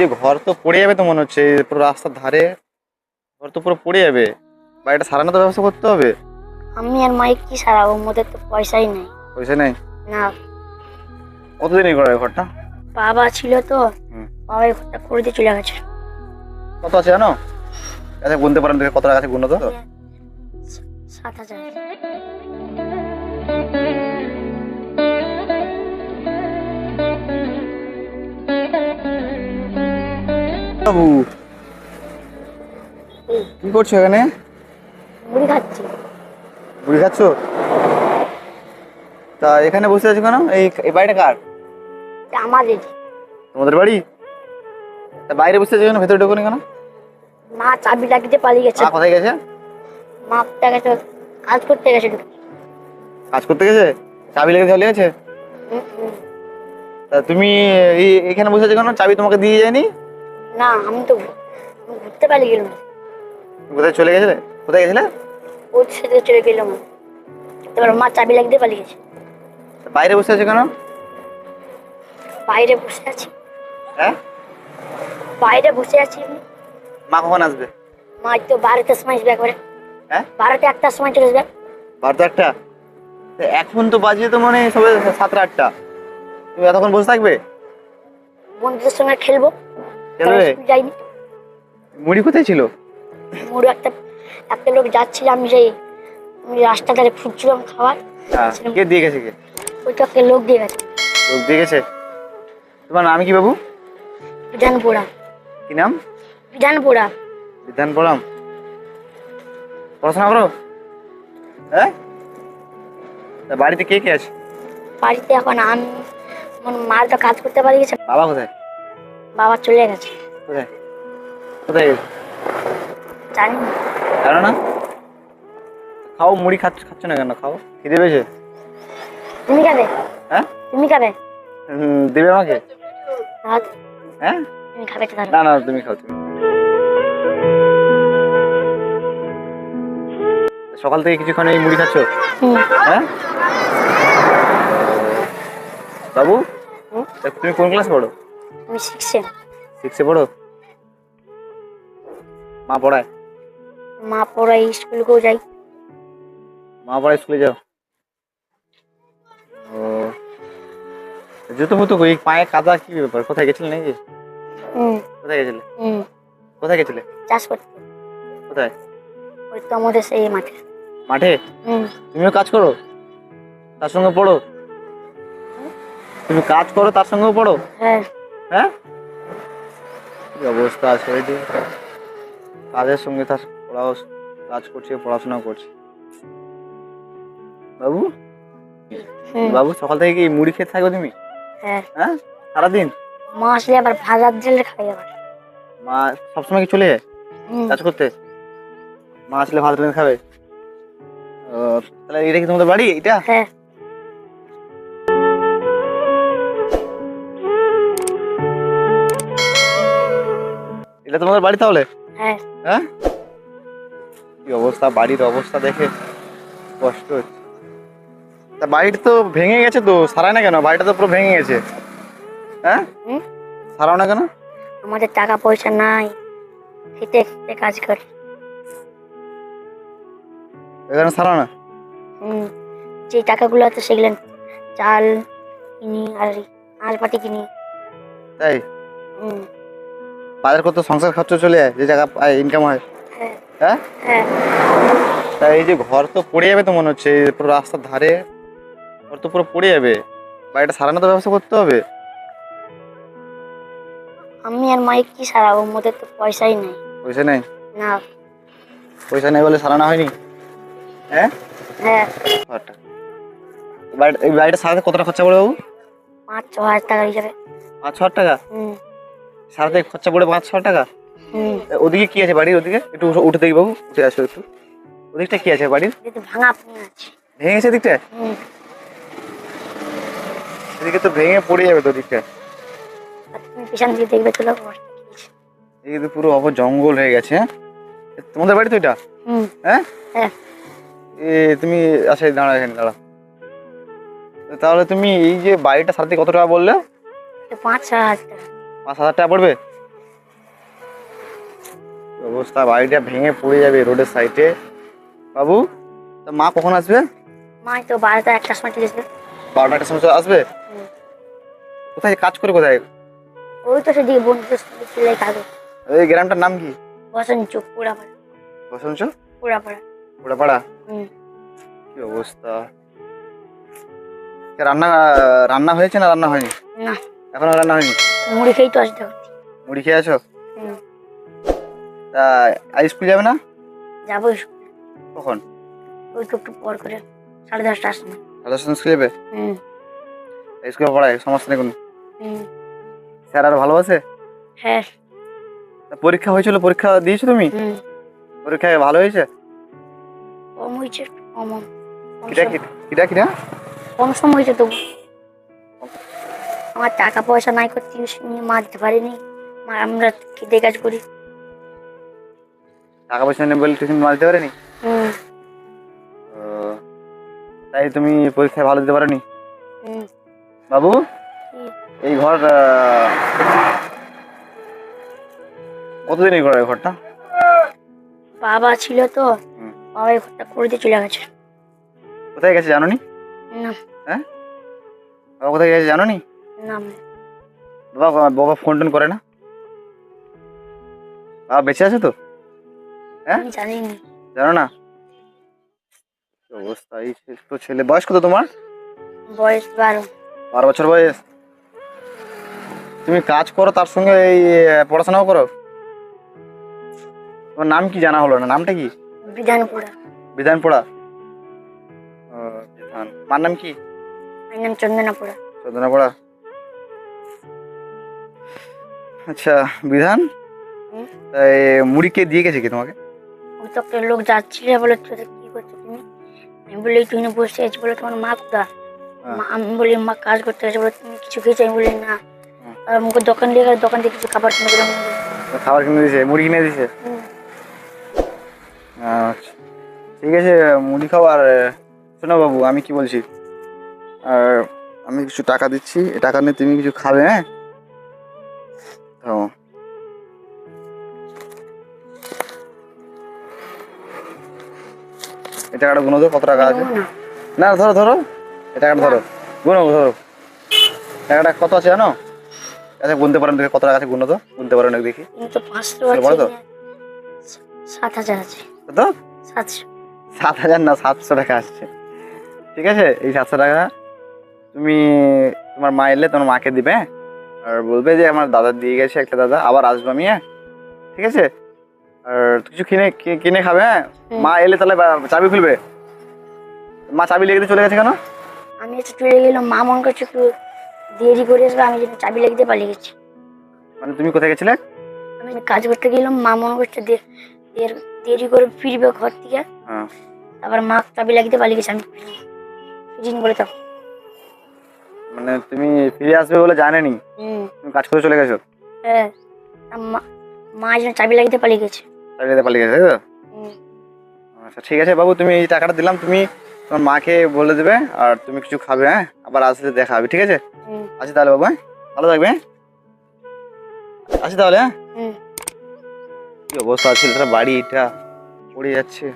যে ঘর তো পড়ে যাবে তো মনে হচ্ছে পুরো রাস্তার ধারে ঘর তো পুরো পড়ে যাবে। বাড়িটা সারানো তো ব্যবস্থা করতে হবে? আমি আর মাইক কি সারাবো মোদের তো পয়সাই নেই। পয়সা নেই? না। কতদিন এই করা ঘরটা? বাবা ছিল তো। বাবা এই ঘরটা করে দিয়ে চলে গেছে। কত আছে জানো? আচ্ছা গুনতে পারেন দেখে কত টাকা আছে গুনো তো। সাত হাজার। বাবু। কি করছ এখানে? মুড়ি খাচ্ছি। বুড়ি খাচ্ছ? তা এখানে বসে আছো কেন? এই এই বাড়িটা কার? আমাদের। তোমাদের বাড়ি? তা বাইরে বসে আছো কেন? ভেতরে ঢোকনি কেন? মা চাবি লাগিয়ে পালিয়ে গেছে। মা কোথায় গেছে? মা কোথায় গেছে? কাজ করতে গেছে কাজ করতে গেছে? চাবি লেগে চলে গেছে। তা তুমি এখানে বসে আছো কেন? চাবি তোমাকে দিয়ে যায়নি? না আমি তো ঘুরতে পালিয়ে গেলাম। কোথায় চলে গেছিলে? কোথায় গেছিলে? ওর সাথে চলে গেলাম। এবার মা চাবি লাগিয়ে পালিয়ে গেছে। বাইরে বসে আছো কেন? বাইরে বসে আছি। হ্যাঁ? বাইরে বসে আছি মা কখন আসবে? মা তো বারোটার সময় আসবে একবারে। হ্যাঁ? বারোটা একটার সময় চলে আসবে। বারোটা একটা? এখন তো বাজিয়ে তো মনে সবে সাতটা আটটা। তুমি এতক্ষণ বসে থাকবে? বন্ধুদের সঙ্গে খেলব। যাইনি। মুড়ি কোথায় ছিল? মোড়ে একটা একটা লোক যাচ্ছিল আমি সেই রাস্তা ধারে ফুটছিলাম খাবার। হ্যাঁ, কে দিয়ে গেছে কে? ওইটা একটা লোক দিয়ে গেছে। লোক দিয়ে গেছে? তোমার নাম কি বাবু? বিধান পোড়া কি নাম? বিধান পোড়া বিধান পড়াম পড়াশোনা করো? হ্যাঁ? বাড়িতে কে কে আছে? বাড়িতে এখন আমি আমার মা তো কাজ করতে পারি গেছে। বাবা কোথায়? বাবা চলে গেছে। কোথায়? কোথায় গেছে? জানি না। জানো না? খাও মুড়ি খাচ্ছ খাচ্ছ না কেন? খাও। খিদে পেয়েছে? তুমি খাবে? হ্যাঁ? তুমি খাবে? হুম, দেবে আমাকে? হ্যাঁ তুমি খাবে না না তুমি খাও তুমি সকাল থেকে কিছুক্ষণ এই মুড়ি খাচ্ছ? হ্যাঁ? বাবু? তুমি কোন ক্লাস পড়ো? আমি শিখছে সিক্সে পড়ো? মা পড়ায়? মা পড়াই স্কুলকেও যাই। মা পড়ায় স্কুলে যাও। ও। জুতো মুতো কই? পায়ে কাদা কি ব্যাপার? কোথায় গেছিলে নাকি? কোথায় গেছিলে? হুম। কোথায় গেছিলে? চাষ করতে। কোথায়? ওই তো আমাদের সেই মাঠে। মাঠে? তুমিও কাজ করো? তার সঙ্গে পড়ো? তুমি কাজ করো তার সঙ্গেও পড়ো? হ্যাঁ। হ্যাঁ? কি অবস্থা কাজের সঙ্গে তার পড়াও কাজ করছে পড়াশোনা করছে। বাবু? বাবু সকাল থেকে কি মুড়ি খেতে থাকো তুমি? হ্যাঁ। হ্যাঁ? সারাদিন? মা আসলে আবার ভাজার জেলে খাই আবার। মা সবসময় কি চলে যায়? কাজ করতে? মা আসলে ভাত খাবে। ও, তাহলে এটা কি তোমাদের বাড়ি এটা হ্যাঁ। এটা তোমাদের বাড়ি তাহলে? হ্যাঁ। হ্যাঁ? কি অবস্থা? বাড়ির অবস্থা দেখে কষ্ট হচ্ছে। তা বাড়িটা তো ভেঙে গেছে তো সারায় না কেন? বাড়িটা তো পুরো ভেঙে গেছে। হ্যাঁ? সারাও না কেন? আমাদের টাকা পয়সা নাই। খেতে খেতে কাজ করি। এখানে সারাও না? হুম। যে টাকাগুলো আছে সেগুলো চাল কিনি আর আনাজপাতি কিনি। তাই? হুম। বাজার করতে সংসার খরচ চলে যায় যে টাকা ইনকাম হয়। হ্যাঁ। হ্যাঁ? হ্যাঁ। এই যে ঘর তো পড়ে যাবে তো মনে হচ্ছে পুরো রাস্তার ধারে ঘর তো পুরো পড়ে যাবে বাড়িটা সারানো তো ব্যবস্থা করতে হবে। আমি আর মাইক কি সারাবো মোদের তো পয়সাই নেই। পয়সা নেই? না। পয়সা নেই বলে সারানো হয়নি? হ্যাঁ? হ্যাঁ। বাড়িটা এই বাড়িটা সারাতে কতটা খরচা পড়ে বাবু? পাঁচ ছ হাজার টাকা হিসাবে। পাঁচ ছ হাজার টাকা? হুম। সারাতে খরচা পড়ে পাঁচ ছ হাজার টাকা? ওদিকে কি আছে বাড়ির ওদিকে? একটু উঠে- দেখি বাবু উঠে আসো একটু। ওদিকটা কি আছে বাড়ির? ভাঙা ভাঙা গেছে দিকটা? এদিকে তো ভেঙে পড়ে যাবে তো দিকটা। পিছন দিকে দেখবে তো। এদিকে পুরো অব জঙ্গল হয়ে গেছে হ্যাঁ? তোমাদের বাড়ি তো এটা? হ্যাঁ? হ্যাঁ। এ তুমি আচ্ছা দাঁড়া এখানে দাঁড়া তাহলে তুমি এই যে বাড়িটা সারাতে কত টাকা বললে? পাঁচ ছ হাজার টাকা। পাঁচ হাজার টাকা পড়বে? অবস্থা বাড়িটা ভেঙে পড়ে যাবে রোডের সাইডে বাবু তা মা কখন আসবে? মা তো বারোটা একটার সময় ঠিক আছে বারোটা একটা সময় আসবে? কোথায় কাজ করে কোথায়? ওই তো সেদিকে বন্ধুদের সঙ্গে চলে কাজে এই গ্রামটার নাম কি? বসন চুপ পুরাপাড়া বসঞ্চ পুরাপাড়া পোড়াপাড়া কি অবস্থা? রান্না রান্না হয়েছে না রান্না হয়নি? না। এখনও রান্না হয়নি? মুড়ি খেয়েই তো আসতে হচ্ছে মুড়ি খেয়ে আছো তা আজ স্কুল যাবে না? যাব কখন? ওই তো একটু পর করে সাড়ে দশটার সময় সাড়ে দশটা স্কুল যাবে? স্কুলে পড়ায় সমস্যা নেই কোনো? স্যার আর ভালোবাসে হ্যাঁ। পরীক্ষা হয়েছিল পরীক্ষা দিয়েছ তুমি? পরীক্ষায় ভালো হয়েছে? কম হয়েছে কম কম। কিটা কি- কিটা কিটা? কম সম হয়েছে তবু। আমার টাকা পয়সা নাই করতে নিয়ে মা দিতে পারিনি আমরা খেতে কাজ করি। টাকা পয়সা নেই বলে টিউশন মারতে পারিনি? তাই তুমি পরীক্ষায় ভালো দিতে পারোনি? হুম। বাবু এই ঘর কতদিন এই ঘর এই ঘরটা? বাবা ছিল তো বাবা এই ঘরটা করে দিয়ে চলে গেছে। কোথায় গেছে জানো নি। না বাবা কোথায় গেছে জানো না বাবা বাবা ফোন টোন করে না? বাবা বেঁচে আছে তো? হ্যাঁ? জানি না জানো না? কি অবস্থা? এই তো ছেলে বয়স কত তোমার? বয়স বারো। বারো বছর বয়স। তুমি কাজ করো তার সঙ্গে এই পড়াশোনাও করো। তোমার নাম কি জানা হলো না? নামটা কি? বিধানপুরা। বিধানপড়া ও, বিধান। মার নাম কি? আমার নাম চন্দনাপুরা। চন্দনাপড়া আচ্ছা বিধান? তাই মুড়ি কে দিয়ে গেছে কি তোমাকে? ওই তো একটা লোক যাচ্ছিল বলে তোদের কি করছ তুমি? আমি বলি তুই না বসে আছি বলে তোমার মা কোথা হ্যাঁ। আমি বলি মা কাজ করতে গেছে বলে তুমি কিছু খেয়েছো? আমি বলি না। আর আমাকে দোকান দিয়ে গেলে দোকান থেকে কিছু খাবার কিনে দিলাম খাবার কিনে দিয়েছে মুড়ি কিনে দিয়েছে? আচ্ছা ঠিক আছে মুড়ি খাও আর শোনো বাবু আমি কি বলছি? আর আমি কিছু টাকা দিচ্ছি এই টাকা নিয়ে তুমি কিছু খাবে হ্যাঁ? তো এই টাকাটা গুনো দাও কত টাকা আছে? না। ধরো ধরো। এই টাকাটা ধরো। গুনো ধরো। টাকাটা কত আছে জানো? আচ্ছা গুনতে পারেন দেখি কত টাকা আছে গুনো তো গুনতে পারেন একটু দেখি। বলো তো? আছে। সাত হাজার আছে। কত সাতশো। সাত হাজার না সাতশো টাকা আসছে। ঠিক আছে? এই সাতশো টাকা তুমি তোমার মা এলে তোমার মাকে দিবে হ্যাঁ? আর বলবে যে আমার দাদা দিয়ে গেছে একটা দাদা আবার আসব আমি হ্যাঁ? ঠিক আছে? আর কিছু কিনে কিনে খাবে হ্যাঁ? মা এলে তাহলে চাবি খুলবে। মা চাবি লেগে দিয়ে চলে গেছে কেন? আমি একটু চলে গেলাম মা মন করছে একটু দেরি করে আসবে আমি যেন চাবি লাগতে পালিয়ে গেছি। মানে তুমি কোথায় গেছিলে? আমি কাজ করতে গেলাম মা মনে করছে দের- করে ফিরবে ঘর থেকে। হ্যাঁ। তারপর মা চাবি লাগিতে পালিয়ে গেছে আমি ফিরিনি বলে তো মানে তুমি ফিরে আসবে বলে জানেনি? তুমি কাজ করে চলে গেছো? হ্যাঁ। মা মা যেন চাবি পালিয়ে গেছে। চাবি পালিয়ে গেছে তাই তো? আচ্ছা ঠিক আছে বাবু তুমি এই টাকাটা দিলাম তুমি তোমার মাকে বলে দেবে আর তুমি কিছু খাবে হ্যাঁ? আবার আসলে দেখা হবে ঠিক আছে? আসি তাহলে বাবু হ্যাঁ? ভালো থাকবে আসি তাহলে হ্যাঁ? কি অবস্থা? আছে তারা বাড়ি এটা পড়ে যাচ্ছে।